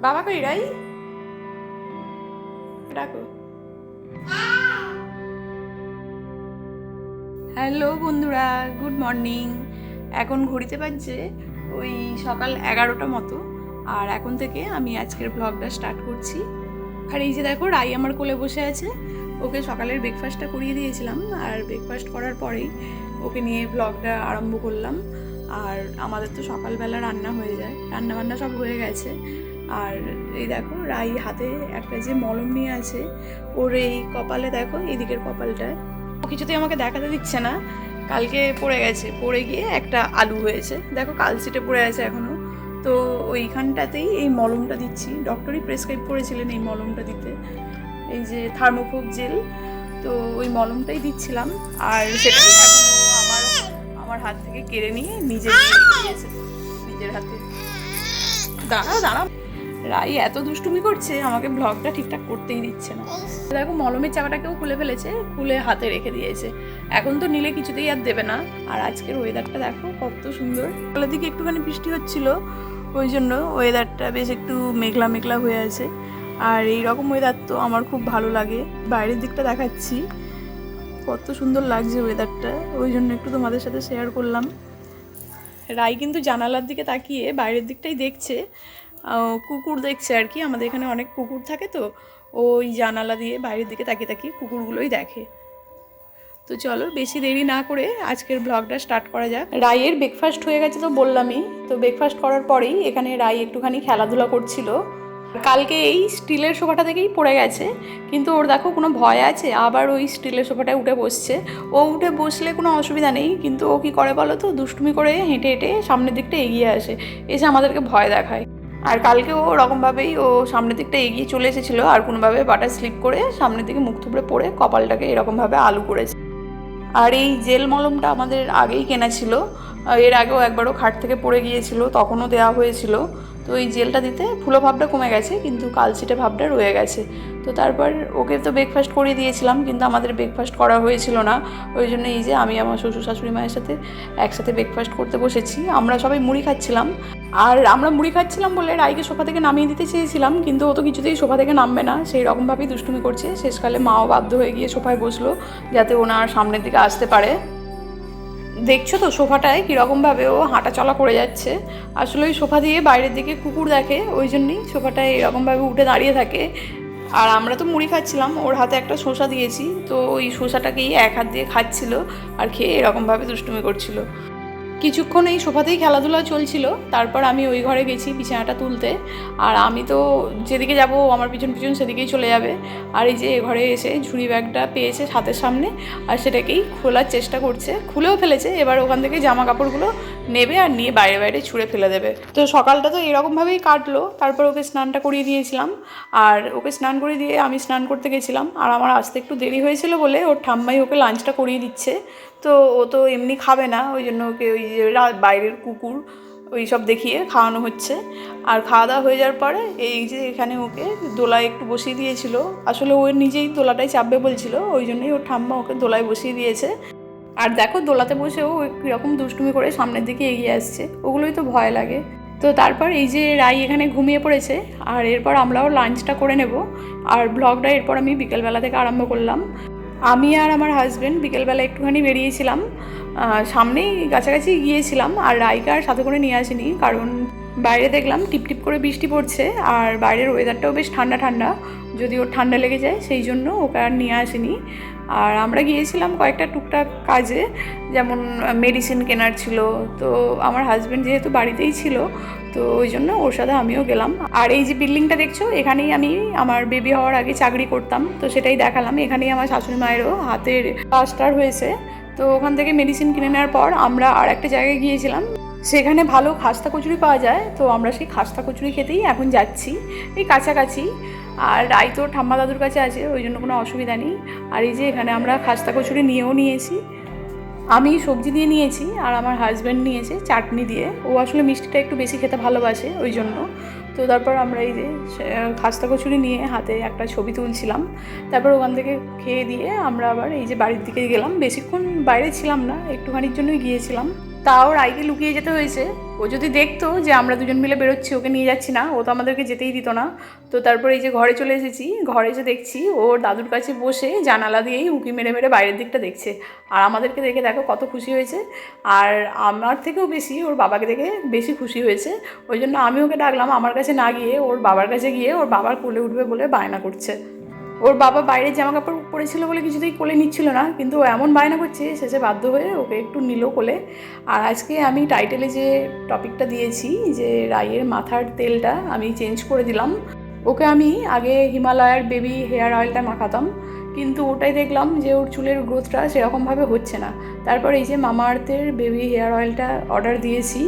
বাবা কই রাই ডাকো। হ্যালো বন্ধুরা, গুড মর্নিং। এখন ঘড়িতে বাজছে ওই সকাল এগারোটা মতো। আর এখন থেকে আমি আজকের ব্লগটা স্টার্ট করছি। আর এই যে দেখো, রাই আমার কোলে বসে আছে। ওকে সকালের ব্রেকফাস্টটা করিয়ে দিয়েছিলাম। আর ব্রেকফাস্ট করার পরেই ওকে নিয়ে ব্লগটা আরম্ভ করলাম। আর আমাদের তো সকালবেলা রান্না হয়ে যায়। রান্না বান্না সব হয়ে গেছে। আর এই দেখো, রাই হাতে একটা যে মলম নিয়ে আছে, ওর এই কপালে দেখো এদিকের কপালটায় ও কিছুতেই আমাকে দেখাতে দিচ্ছে না। কালকে পড়ে গেছে, পড়ে গিয়ে একটা আলু হয়েছে। দেখো কালচিটে পড়ে আছে এখনও। তো ওইখানটাতেই এই মলমটা দিচ্ছি। ডক্টরই প্রেসক্রাইব করেছিলেন এই মলমটা দিতে। এই যে থার্মোকোপ জেল তো ওই মলমটাই দিচ্ছিলাম। আর সেটা এখন আমার আমার হাত থেকে কেড়ে নিয়ে নিজে দিয়েছে। নিজের হাতে। দাঁড়া দাঁড়া। রাই এত দুষ্টুমি করছে, আমাকে ব্লগটা ঠিকঠাক করতেই দিচ্ছে না। দেখো মলমের চাকাটাকেও খুলে ফেলেছে, খুলে হাতে রেখে দিয়েছে। এখন তো নিলে কিছুতেই আর দেবে না। আর আজকের ওয়েদারটা দেখো, কত সুন্দর। সকালের দিকে একটুখানি বৃষ্টি হচ্ছিল, ওই জন্য ওয়েদারটা বেশ একটু মেঘলা মেঘলা হয়ে আছে। আর এই রকম ওয়েদার তো আমার খুব ভালো লাগে। বাইরের দিকটা দেখাচ্ছি। কত সুন্দর লাগছে ওয়েদারটা ওই জন্য একটু তোমাদের সাথে শেয়ার করলাম। রাই কিন্তু জানালার দিকে তাকিয়ে বাইরের দিকটাই দেখছে। কুকুর দেখছে আর কি। আমাদের এখানে অনেক কুকুর থাকে তো, ওই জানালা দিয়ে বাইরের দিকে তাকিয়ে তাকিয়ে কুকুরগুলোই দেখে। তো চলো, বেশি দেরি না করে আজকের ব্লগটা স্টার্ট করা যাক। রাইয়ের ব্রেকফাস্ট হয়ে গেছে তো বললামই। তো ব্রেকফাস্ট করার পরেই এখানে রাই একটুখানি খেলাধুলা করছিল। কালকে এই স্টিলের সোফাটা থেকেই পড়ে গেছে। কিন্তু ওর দেখো কোনো ভয় আছে, আবার ওই স্টিলের সোফাটায় উঠে বসছে। ও উঠে বসলে কোনো অসুবিধা নেই, কিন্তু ও কী করে বলো তো, দুষ্টুমি করে হেঁটে হেঁটে সামনের দিকটা এগিয়ে আসে। এসে আমাদেরকে ভয় দেখায়। আর কালকে ও ওরকমভাবেই ও সামনের দিকটা এগিয়ে চলে এসেছিল, আর কোনোভাবে বাটা স্লিপ করে সামনের দিকে মুখ থুবড়ে পড়ে কপালটাকে এরকমভাবে আলু করেছে। আর এই জেল মলমটা আমাদের আগেই কেনা ছিল এর আগেও একবারও খাট থেকে পড়ে গিয়েছিল, তখনও দেওয়া হয়েছিল। তো এই জেলটা দিতে ফুলো ভাবটা কমে গেছে, কিন্তু কালচিটে ভাবটা রয়ে গেছে। তো তারপর ওকে তো ব্রেকফাস্ট করিয়ে দিয়েছিলাম, কিন্তু আমাদের ব্রেকফাস্ট করা হয়েছিল না। ওই জন্য এই যে আমি আমার শ্বশুর শাশুড়ি মায়ের সাথে একসাথে ব্রেকফাস্ট করতে বসেছি। আমরা সবাই মুড়ি খাচ্ছিলাম। আর আমরা মুড়ি খাচ্ছিলাম বলে রাইকে সোফা থেকে নামিয়ে দিতে চেয়েছিলাম, কিন্তু ও তো কিছুতেই সোফা থেকে নামবে না। সেই রকমভাবেই দুষ্টুমি করছে। শেষকালে মাও বাধ্য হয়ে গিয়ে সোফায় বসল, যাতে ওনার সামনের দিকে আসতে পারে। দেখছ তো সোফাটায় কীরকমভাবে ও হাঁটা চলা করে যাচ্ছে। আসলে ওই সোফা দিয়ে বাইরের দিকে কুকুর দেখে, ওই জন্যই সোফাটায় এরকমভাবে উঠে দাঁড়িয়ে থাকে। আর আমরা তো মুড়ি খাচ্ছিলাম, ওর হাতে একটা শসা দিয়েছি, তো ওই শসাটাকেই এক হাত দিয়ে খাচ্ছিল আর খেয়ে এরকমভাবে দুষ্টুমি করছিল। কিছুক্ষণ এই সোফাতেই খেলাধুলা চলছিল। তারপর আমি ওই ঘরে গেছি বিছানাটা তুলতে। আর আমি তো যেদিকে যাব আমার পিছন পিছন সেদিকেই চলে যাবে। আর এই যে এ ঘরে এসে ঝুড়ি ব্যাগটা পেয়েছে হাতের সামনে, আর সেটাকেই খোলার চেষ্টা করছে। খুলেও ফেলেছে, এবার ওখান থেকে জামা কাপড়গুলো নেবে আর নিয়ে বাইরে বাইরে ছুঁড়ে ফেলে দেবে। তো সকালটা তো এরকমভাবেই কাটলো। তারপর ওকে স্নানটা করিয়ে দিয়েছিলাম। আর ওকে স্নান করে দিয়ে আমি স্নান করতে গেছিলাম। আর আমার আসতে একটু দেরি হয়েছিল বলে ওর ঠাম্মাই ওকে লাঞ্চটা করিয়ে দিচ্ছে। তো ও তো এমনি খাবে না, ওই জন্য ওকে ওই যে বাইরের কুকুর ওই সব দেখিয়ে খাওয়ানো হচ্ছে। আর খাওয়া দাওয়া হয়ে যাওয়ার পরে এই যে এখানে ওকে দোলায় একটু বসিয়ে দিয়েছিল। আসলে ও নিজেই দোলাটাই চাপবে বলছিল, ওই জন্যই ওর ঠাম্মা ওকে দোলায় বসিয়ে দিয়েছে। আর দেখো দোলাতে বসেও ও কীরকম দুষ্টুমি করে সামনের দিকে এগিয়ে আসছে, ওগুলোই তো ভয় লাগে। তো তারপর এই যে রাই এখানে ঘুমিয়ে পড়েছে, আর এরপর আমরাও লাঞ্চটা করে নেব। আর ব্লগটা এরপর আমি বিকেলবেলা থেকে আরম্ভ করলাম। আমি আর আমার হাজব্যান্ড বিকেলবেলা একটুখানি বেরিয়েছিলাম। সামনেই কাছাকাছি গিয়েছিলাম আর রাইকা আর সাথে করে নিয়ে আসিনি কারণ বাইরে দেখলাম টিপটিপ করে বৃষ্টি পড়ছে আর বাইরের ওয়েদারটাও বেশ ঠান্ডা ঠান্ডা যদি ওর ঠান্ডা লেগে যায়, সেই জন্য ওকে আর নিয়ে আসিনি। আর আমরা গিয়েছিলাম কয়েকটা টুকটাক কাজে, যেমন মেডিসিন কেনার ছিল। তো আমার হাজব্যান্ড যেহেতু বাড়িতেই ছিল, তো ওই জন্য ওর সাথে আমিও গেলাম। আর এই যে বিল্ডিংটা দেখছ, এখানেই আমি আমার বেবি হওয়ার আগে চাকরি করতাম। তো সেটাই দেখালাম। এখানেই আমার শাশুড়ি মায়েরও হাতের প্লাস্টার হয়েছে। তো ওখান থেকে মেডিসিন কিনে নেওয়ার পর আমরা আর একটা জায়গায় গিয়েছিলাম। সেখানে ভালো খাস্তা কচুরি পাওয়া যায়। তো আমরা সেই খাস্তা কচুরি খেতেই এখন যাচ্ছি। এই কাছাকাছি। আর রাই তো ঠাম্মা দাদুর কাছে আছে, ওই জন্য কোনো অসুবিধা নেই। আর এই যে এখানে আমরা খাস্তা কচুরি নিয়েও নিয়েছি। আমি সবজি দিয়ে নিয়েছি আর আমার হাজব্যান্ড নিয়েছে চাটনি দিয়ে। ও আসলে মিষ্টিটা একটু বেশি খেতে ভালোবাসে ওই জন্য। তো তারপর আমরা এই যে খাস্তা কচুরি নিয়ে হাতে একটা ছবি তুলছিলাম। তারপর ওখান থেকে খেয়ে দিয়ে আমরা আবার এই যে বাড়ির দিকে গেলাম। বেশিক্ষণ বাইরে ছিলাম না, একটুখানির জন্যই গিয়েছিলাম। তাও রাইকে লুকিয়ে যেতে হয়েছে। ও যদি দেখতো যে আমরা দুজন মিলে বেরোচ্ছি, ওকে নিয়ে যাচ্ছি না, ও তো আমাদেরকে যেতেই দিত না। তো তারপরে এই যে ঘরে চলে এসেছি, ঘরে এসে দেখছি ওর দাদুর কাছে বসে জানালা দিয়েই উঁকি মেরে মেরে বাইরের দিকটা দেখছে। আর আমাদেরকে দেখে দেখো কত খুশি হয়েছে। আর আমার থেকেও বেশি ওর বাবাকে দেখে বেশি খুশি হয়েছে। ওই জন্য আমি ওকে ডাকলাম আমার কাছে না গিয়ে, ওর বাবার কাছে গিয়ে ওর বাবার কোলে উঠবে বলে বায়না করছে। ওর বাবা বাইরে জামা কাপড় পরেছিল বলে কিছুতেই কোলে নিচ্ছিল না, কিন্তু ও এমন বায়না করছে, শেষে বাধ্য হয়ে ওকে একটু নিল কোলে। আর আজকে আমি টাইটেলে যে টপিকটা দিয়েছি, যে রাইয়ের মাথার তেলটা আমি চেঞ্জ করে দিলাম। ওকে আমি আগে হিমালয়ার বেবি হেয়ার অয়েলটা মাখাতাম, কিন্তু ওটাই দেখলাম যে ওর চুলের গ্রোথটা সেরকমভাবে হচ্ছে না। তারপর এই যে মামা আর্থের বেবি হেয়ার অয়েলটা অর্ডার দিয়েছি,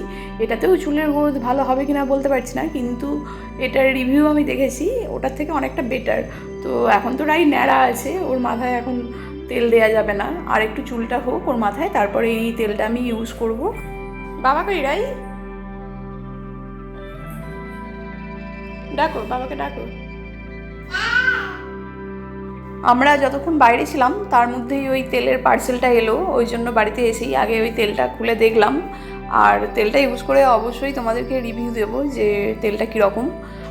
এটাতেও চুলের গ্রোথ ভালো হবে কিনা বলতে পারছি না, কিন্তু এটার রিভিউ আমি দেখেছি, ওটার থেকে অনেকটা বেটার তো এখন তো রাই ন্যাড়া আছে, ওর মাথায় এখন তেল দেয়া যাবে না। আর একটু চুলটা হোক ওর মাথায়, তারপরে এই তেলটা আমি ইউজ করব। বাবা কই রাই ডাকো, বাবাকে ডাকো। আমরা যতক্ষণ বাইরে ছিলাম, তার মধ্যেই ওই তেলের পার্সেলটা এলো। ওই জন্য বাড়িতে এসেই আগে ওই তেলটা খুলে দেখলাম। আর তেলটা ইউজ করে অবশ্যই তোমাদেরকে রিভিউ দেবো যে তেলটা কীরকম।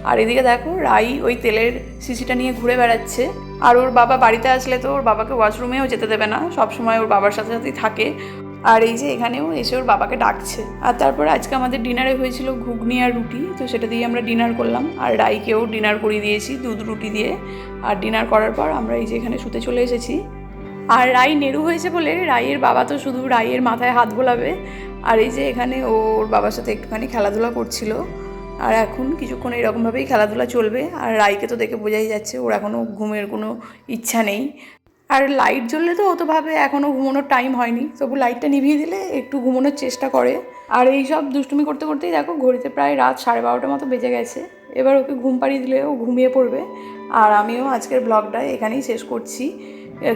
আর এদিকে দেখো, রাই ওই তেলের শিশিটা নিয়ে ঘুরে বেড়াচ্ছে। আর ওর বাবা বাড়িতে আসলে তো ওর বাবাকে ওয়াশরুমেও যেতে দেবে না সব সময় ওর বাবার সাথে সাথেই থাকে। আর এই যে এখানেও এসে ওর বাবাকে ডাকছে। আর তারপরে আজকে আমাদের ডিনারে হয়েছিল ঘুগনি আর রুটি, তো সেটা দিয়ে আমরা ডিনার করলাম। আর রাইকেও ডিনার করিয়ে দিয়েছি, দুধ রুটি দিয়ে। আর ডিনার করার পর আমরা এই যে এখানে শুতে চলে এসেছি। আর রাই নেড়ু হয়েছে বলে রাইয়ের বাবা তো শুধু রাইয়ের মাথায় হাত বোলাবে। আর এই যে এখানে ওর বাবার সাথে একটুখানি খেলাধুলা করছিল। আর এখন কিছুক্ষণ এরকমভাবেই খেলাধুলা চলবে। আর রাইকে তো দেখে বোঝাই যাচ্ছে, ওর এখনও ঘুমের কোনো ইচ্ছা নেই। আর লাইট জ্বললে তো অতভাবে এখনও ঘুমানোর টাইম হয়নি। তবু লাইটটা নিভিয়ে দিলে একটু ঘুমানোর চেষ্টা করে। আর এই সব দুষ্টুমি করতে করতেই দেখো ঘড়িতে প্রায় রাত সাড়ে বারোটার মতো বেজে গেছে। এবার ওকে ঘুম পাড়িয়ে দিলে ও ঘুমিয়ে পড়বে। আর আমিও আজকের ব্লগটা এখানেই শেষ করছি।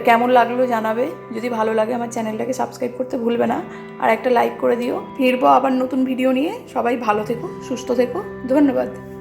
কেমন লাগল জানাবে? যদি ভালো লাগে আমার চ্যানেলটাকে সাবস্ক্রাইব করতে ভুলবে না। আর একটা লাইক করে দিও। ফিরবো আবার নতুন ভিডিও নিয়ে। সবাই ভালো থেকো, সুস্থ থেকো। ধন্যবাদ।